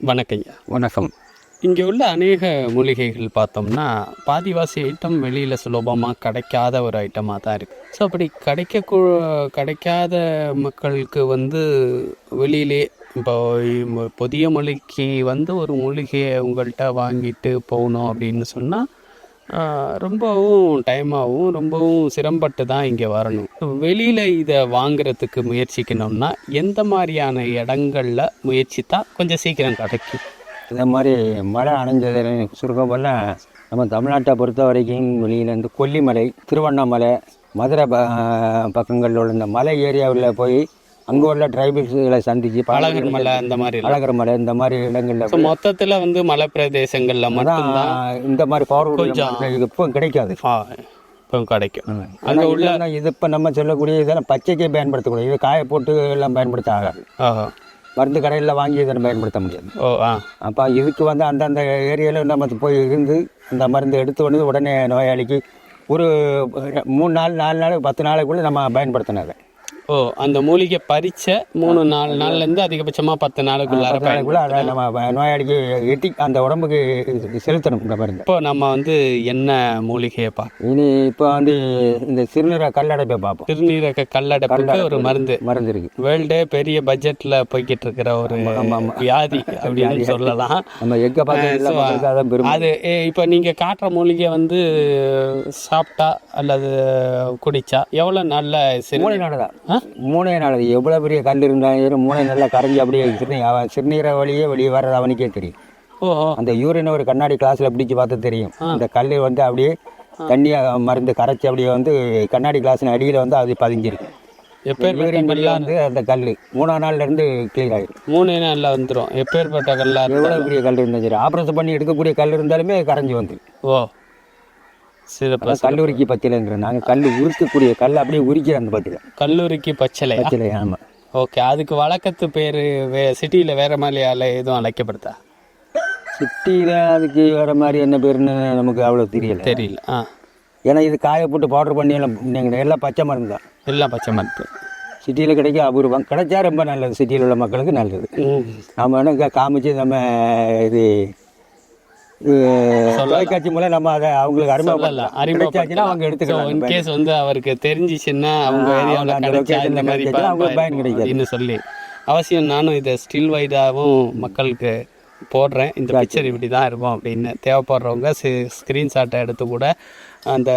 வணக்கங்க வணக்கம். இங்கே உள்ள அநேக மூலிகைகள் பார்த்தோம்னா பாதிவாசி ஐட்டம் வெளியில் சுலபமாக கிடைக்காத ஒரு ஐட்டமாக தான் இருக்குது ஸோ அப்படி கிடைக்க கிடைக்காத மக்களுக்கு வந்து வெளியிலே இப்போ புதிய மொழிக்கு வந்து ஒரு மூலிகையை உங்கள்கிட்ட வாங்கிட்டு போகணும் அப்படின்னு சொன்னால் ரொம்பவும் டைம் ஆகும் ரொம்பவும் சிரமப்பட்டு தான் இங்கே வரணும். வெளியில் இதை வாங்குறதுக்கு முயற்சிக்கணும்னா எந்த மாதிரியான இடங்களில் முயற்சித்தா கொஞ்சம் சீக்கிரம் கிடைக்கும்? இந்த மாதிரி மழை அணைஞ்சது சுருக்கமெல்லாம் நம்ம தமிழ்நாட்டை பொறுத்த வரைக்கும் வெளியிலேருந்து கொல்லிமலை திருவண்ணாமலை மதுரை ப பக்கங்களில் உள்ள இந்த மலை ஏரியாவில் போய் அங்கே உள்ள ட்ரைபிள்ஸுகளை சந்திச்சு அழகர் மலை அந்த மாதிரி அழகர் மலை இந்த மாதிரி இடங்களில் மொத்தத்தில் வந்து மலை பிரதேசங்களில் மட்டும்தான் தான் இந்த மாதிரி பவர் இப்போ கிடைக்காது. இப்போ கிடைக்கும். அங்கே உள்ள இது இப்போ நம்ம சொல்லக்கூடிய இதெல்லாம் பச்சைக்கே பயன்படுத்தக்கூடாது. இது காய போட்டு எல்லாம் பயன்படுத்த ஆகாது. மருந்து கடையில் வாங்கி இதனை பயன்படுத்த முடியாது. ஓ ஆ. அப்போ இதுக்கு வந்து அந்தந்த ஏரியாவில் நம்ம போய் இருந்து அந்த மருந்து எடுத்து வந்து உடனே நோயாளிக்கு ஒரு மூணு நாள் நாலு நாள் பத்து நாளைக்குள்ளே நம்ம பயன்படுத்தினது. ஓ அந்த மூலிகை பறிச்ச மூணு நாலு நாள்லேருந்து அதிகபட்சமாக பத்து நாளுக்குள்ளார பத்து நாளைக்குள்ளே அதை நம்ம நோயாளிக்கு எட்டி அந்த உடம்புக்கு செலுத்தணும் இந்த மருந்து இப்போ நம்ம வந்து என்ன மூலிகையை பார்க்க இனி இப்போ வந்து இந்த சிறுநீரக கல்லடைப்பை பார்ப்போம். திருநீரக கல்லடைப்புக்கு ஒரு மருந்து. மருந்து இருக்குது வேர்ல்டே பெரிய பட்ஜெட்டில் போய்கிட்டு இருக்கிற ஒரு வியாதி அப்படின்னு சொல்லலாம். நம்ம எங்கே பார்த்து அது இப்போ நீங்கள் காட்டுற மூலிகை வந்து சாப்பிட்டா அல்லது குடிச்சா எவ்வளோ நல்ல சிறு மூணே நாள் அது எவ்வளோ பெரிய கல் இருந்தாலும் சரி, மூணே நல்லா கரைஞ்சி அப்படியே சிறுநீர் அவன் சிறுநீரை வழியே வெளியே வர்றது அவனுக்கே தெரியும். அந்த யூரின் ஒரு கண்ணாடி கிளாஸில் பிடிச்சு பார்த்து தெரியும். அந்த கல் வந்து அப்படியே தண்ணியை மருந்து கரைச்சி அப்படியே வந்து கண்ணாடி கிளாஸின் அடியில் வந்து அது பதிஞ்சிருக்கு. எப்பேற்பட்ட வந்து அந்த கல் மூணாம் நாள்ல இருந்து கிளியர் ஆயிடும் மூணு நாளில் வந்துடும் எப்பேற்பட்ட கல்லா இருக்கும் எவ்வளோ பெரிய கல் இருந்தாலும் சரி ஆப்ரேஷன் பண்ணி எடுக்கக்கூடிய கல் இருந்தாலுமே கரைஞ்சி வந்து ஓ. சிறப்பு கல்லூரிக்கு பத்திலைங்கிற நாங்கள் கல் உருக்கக்கூடிய கல் அப்படியே உரிக்கிற அந்த பத்தியில் கல்லூரிக்கு பச்சளையா பத்திலை ஆமாம் ஓகே அதுக்கு வழக்கத்து பேர் வே சிட்டியில் வேற மாதிரியால எதுவும் அழைக்கப்படுதா? சிட்டியில் அதுக்கு வேறு மாதிரி என்ன பேருன்னு நமக்கு அவ்வளோ தெரியல. தெரியல ஆ. ஏன்னா இது காய போட்டு பவுடர் பண்ணி எல்லாம் நீங்கள் எல்லாம் பச்சை மருந்து தான். எல்லாம் பச்சை மருந்து. சிட்டியில் கிடைக்க அபூர்வம். கிடைச்சா ரொம்ப நல்லது. சிட்டியில் உள்ள மக்களுக்கு நல்லது. நம்ம வேணா இங்க காமிச்சு நம்ம இது தொலைக்காட்சி மூலம் நம்ம அதை அவங்களுக்கு அறிமுகம் கிடைச்சாச்சுன்னா அவங்க எடுத்துக்கலாம் இன்கேஸ் வந்து அவருக்கு தெரிஞ்சிச்சுன்னா அவங்க ஏரியாவில் கிடைச்சா இந்த மாதிரி அவங்களுக்கு பயன் கிடைக்காது. அப்படின்னு சொல்லி. அவசியம் நானும் இதை ஸ்டில் வைடாகவும் மக்களுக்கு போடுறேன். இந்த பிக்சர் இப்படி தான் இருக்கும் அப்படின்னு தேவைப்படுறவங்க ஸ்க்ரீன்ஷாட்டை எடுத்து கூட அந்த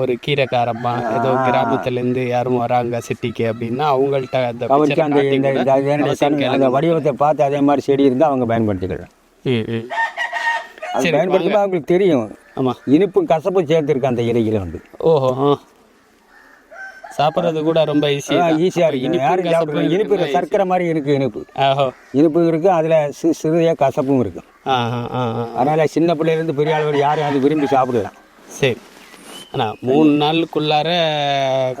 ஒரு கீரைக்காரம்மா ஏதோ கிராமத்துலேருந்து யாரும் வராங்க சிட்டிக்கு அப்படின்னா அவங்கள்ட்ட அந்த. வடிவத்தை பார்த்து அதே மாதிரி செடி இருந்தால் அவங்க பயன்படுத்திக்கலாம். அது பயன்படுத்தும்போது அவங்களுக்கு தெரியும். ஆமா. இனிப்பும் கசப்பும் சேர்த்துருக்கு அந்த இலையில வந்து. ஓஹோ சாப்பிட்றது கூட ரொம்ப ஈஸி ஈஸியாக இருக்கு. யாரும் சாப்பிடுறது இனிப்பு சர்க்கரை மாதிரி இருக்கு இனிப்பு. ஓஹோ இனிப்பு இருக்குது அதில் சி சிறிய கசப்பும் இருக்கும். அதனால் சின்ன பிள்ளையிலேருந்து பெரிய ஆள் வரை யாரும் அது விரும்பி சாப்பிடலாம். சரி. அண்ணா மூணு நாளுக்குள்ளார.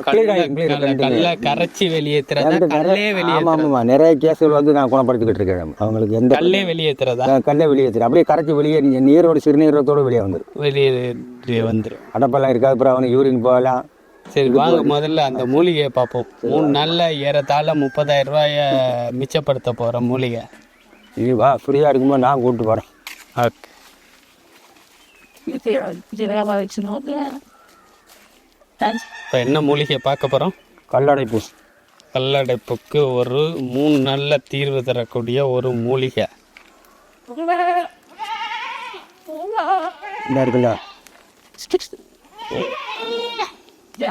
கல்ல கரைச்சி வெளியேற்றுறதா கல்லே வெளியே ஆமாம் நிறைய கேஸுகள் வந்து நான் குணப்படுத்திக்கிட்டு இருக்கேன். அவங்களுக்கு எந்த கல்லே வெளியேற்றுறதா கல்லை வெளியே அப்படியே கரைச்சி வெளியே நீ- நீரோட சிறுநீரத்தோடு வெளியே வந்துடும் வெளியே வந்துடும் அடப்பெல்லாம் இருக்காது அப்புறம் அவனுக்கு யூரின் போகலாம். சரி வாங்க முதல்ல அந்த மூலிகையை பார்ப்போம். மூணு நாளில் ஏறத்தாழ முப்பதாயிரம் ரூபாய மிச்சப்படுத்த போகிற மூலிகை. இது வா ஃப்ரீயாக இருக்கும்போது நான் கூப்பிட்டு போகிறேன் ஓகே. இப்போ என்ன மூலிகையை பார்க்க போகிறோம் கல்லடைப்பு. கல்லடைப்புக்கு ஒரு மூணு நாளில் தீர்வு தரக்கூடிய ஒரு மூலிகை. இருக்குல்ல. இது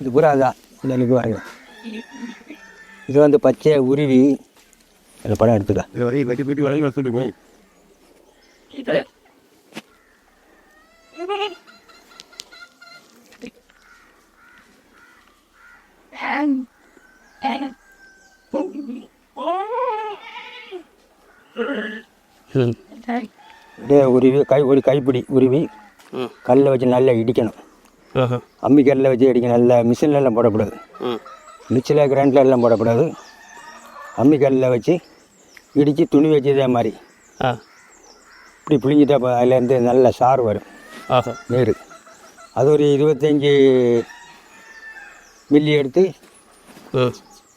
இந்த எனக்கு வாங்க. இது வந்து பச்சை உருவி. படம் எடுத்துக்க. இதே. உருவி கை ஒரு கைப்பிடி உருவி ம். கல்லை வச்சு நல்லா இடிக்கணும். அம்மி கல்லில் வச்சு இடிக்கணும் நல்லா மிஷின்ல எல்லாம் போடக்கூடாது. ம். மிக்சியில் கிரைண்டர்ல எல்லாம் போடக்கூடாது. அம்மி கல்லில் வச்சு இடித்து துணி வச்சு இதே மாதிரி. ஆ. இப்படி புளிஞ்சிட்டா அப்ப அதுலேருந்து நல்ல சாறு வரும். ஆஹோ. நீர். அது ஒரு இருபத்தஞ்சி மில்லி எடுத்து.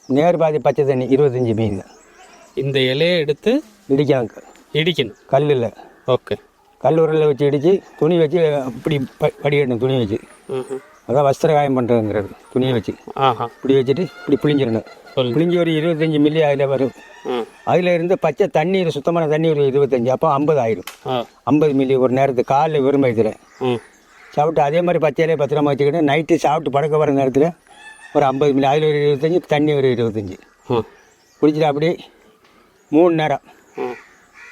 நேர் பாதி பச்சை தண்ணி இருபத்தஞ்சி மீன். இந்த இலையை எடுத்து இடிக்காங்க இடிக்கணும். கல்லில். ஓகே. கல் உரலில் வச்சு இடித்து துணி வச்சு இப்படி ப படிக்கணும் துணி வச்சு. அதான் வஸ்திர காயம் பண்ணுறதுங்கிறது துணியை வச்சு. ஆஹா. இப்படி வச்சுட்டு இப்படி புளிஞ்சிடணும் புளிஞ்சு ஒரு இருபத்தஞ்சி மில்லி அதில் வரும். ம். அதில் இருந்து பச்சை தண்ணீர் சுத்தமான தண்ணி ஒரு இருபத்தஞ்சி அப்போ ஐம்பது ஆயிரும் ஐம்பது மில்லி ஒரு நேரத்துக்கு காலைல வெறும் ம். சாப்பிட்டு அதே மாதிரி பச்சையிலே பத்திரமா வச்சுக்கிட்டு நைட்டு சாப்பிட்டு படுக்க வர நேரத்தில் ஒரு ஐம்பது மில்லி அதில் ஒரு இருபத்தஞ்சி தண்ணி ஒரு இருபத்தஞ்சி. குடிச்சிட்டு அப்படியே மூணு நேரம்.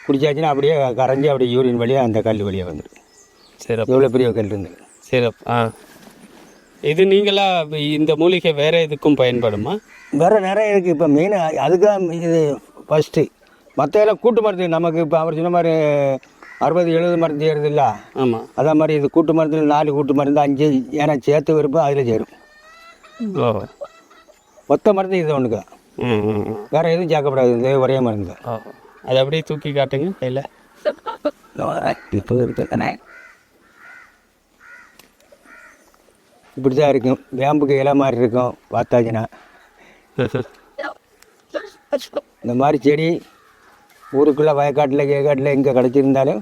குடிச்சாச்சுன்னா அப்படியே கரைஞ்சி அப்படியே யூரின் வழியாக அந்த கல் வழியாக வந்துடும் சிறப்பு. எவ்வளோ பெரிய கல் இருந்தது. சிறப்பு. ஆ. இது நீங்களா இந்த மூலிகை வேற எதுக்கும் பயன்படுமா? வேறு நிறைய இருக்குது இப்போ மெயின் அதுதான் இது ஃபஸ்ட்டு மற்ற எல்லாம் கூட்டு மருந்து நமக்கு இப்போ அவர் சொன்ன மாதிரி அறுபது எழுபது மருந்து ஏறுது இல்லை. ஆமாம் அதே மாதிரி இது கூட்டு மருந்தில் நாலு கூட்டு மருந்து அஞ்சு ஏன்னா சேர்த்து விருப்பம் அதில் சேரும். மொத்த மருந்து இது ஒன்றுக்கு ம் ம் ம். வேறு எதுவும் சேர்க்கப்படாது. இது ஒரே மருந்து. தான் அதை அப்படியே தூக்கி காட்டுங்க கையில். இப்போ இருக்குதானே? இப்படி தான் இருக்கும். வேம்புக்கு இலை மாதிரி இருக்கும் பார்த்தாச்சுன்னா. இந்த மாதிரி செடி ஊருக்குள்ளே வயக்காட்டில் கேக்காட்டில் எங்கே கிடச்சிருந்தாலும்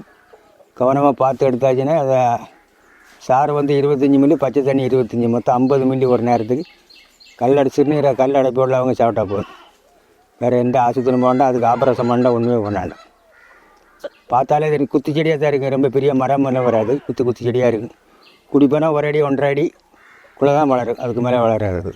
கவனமாக பார்த்து எடுத்தாச்சுன்னா அதை சாறு வந்து இருபத்தஞ்சி மில்லி பச்சை தண்ணி இருபத்தஞ்சி மொத்தம் ஐம்பது மில்லி ஒரு நேரத்துக்கு. கல்லடை சிறுநீரை கல் அடைப்பு உள்ளவங்க சாப்பிட்டா போதும். வேறு எந்த ஆஸ்பத்திரி போண்டா அதுக்கு ஆபரேஷன் பண்ணா ஒன்றுமே பண்ணாலும் பார்த்தாலே தெரியும் குத்து செடியாக தான் இருக்குது ரொம்ப பெரிய மரம் எல்லாம் வராது குத்து குத்து செடியாக இருக்குது குடி போனால் ஒரு அடி ஒன்றரை அடி குள்ளே தான் வளரும் அதுக்கு மேலே வளராது.